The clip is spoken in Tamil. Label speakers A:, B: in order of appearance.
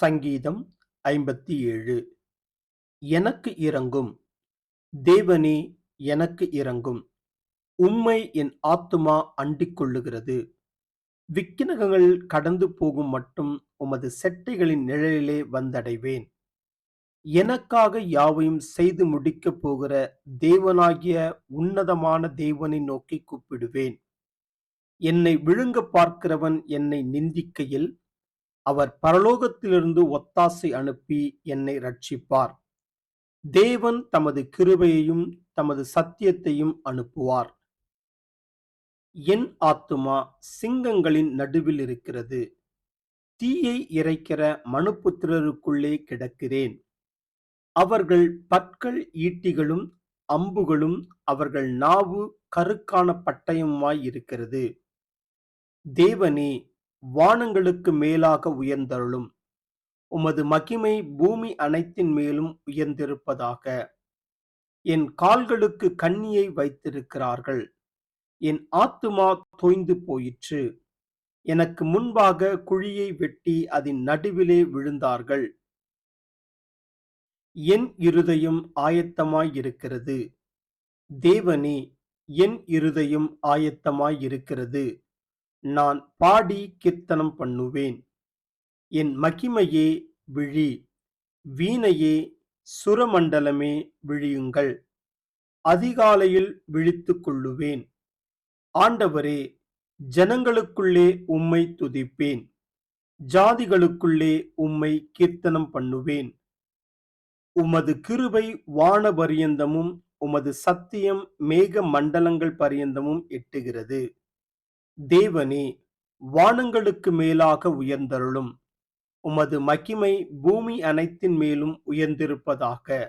A: சங்கீதம் ஐம்பத்தி ஏழு. எனக்கு இறங்கும். தேவனே எனக்கு இறங்கும். உம்மை என் ஆத்துமா அண்டிக் கொள்ளுகிறது. விக்கினகங்கள் கடந்து போகும் மட்டும் உமது செட்டைகளின் நிழலிலே வந்தடைவேன். எனக்காக யாவையும் செய்து முடிக்கப் போகிற தேவனாகிய உன்னதமான தேவனை நோக்கி கூப்பிடுவேன். என்னை விழுங்க பார்க்கிறவன் என்னை நிந்திக்கையில் அவர் பரலோகத்திலிருந்து ஒத்தாசை அனுப்பி என்னை ரட்சிப்பார் தேவன் தமது கிருபையையும் தமது சத்தியத்தையும் அனுப்புவார். என் ஆத்துமா சிங்கங்களின் நடுவில் இருக்கிறது. தீயை இறைக்கிற மனுப்புத்திரருக்குள்ளே கிடக்கிறேன். அவர்கள் பற்கள் ஈட்டிகளும் அம்புகளும் அவர்கள் நாவு கருக்கான பட்டயமாய் இருக்கிறது. தேவனே வானங்களுக்கு மேலாக உயர்ந்தருளும். உமது மகிமை பூமி அனைத்தின் மேலும் உயர்ந்திருப்பதாக. என் கால்களுக்கு கண்ணியை வைத்திருக்கிறார்கள். என் ஆத்துமா தோய்ந்து போயிற்று. எனக்கு முன்பாக குழியை வெட்டி அதன் நடுவிலே விழுந்தார்கள். என் இருதயம் ஆயத்தமாயிருக்கிறது. தேவனே என் இருதயம் ஆயத்தமாயிருக்கிறது. நான் பாடி கீர்த்தனம் பண்ணுவேன். என் மகிமையே விழி. வீணையே சுரமண்டலமே விழியுங்கள். அதிகாலையில் விழித்து கொள்ளுவேன். ஆண்டவரே ஜனங்களுக்குள்ளே உம்மை துதிப்பேன். ஜாதிகளுக்குள்ளே உம்மை கீர்த்தனம் பண்ணுவேன். உமது கிருபை வான பரியந்தமும் உமது சத்தியம் மேக மண்டலங்கள் பரியந்தமும் எட்டுகிறது. தேவனே வானங்களுக்கு மேலாக உயர்ந்தருளும். உமது மகிமை பூமி அனைத்தின் மேலும் உயர்ந்திருப்பதாக.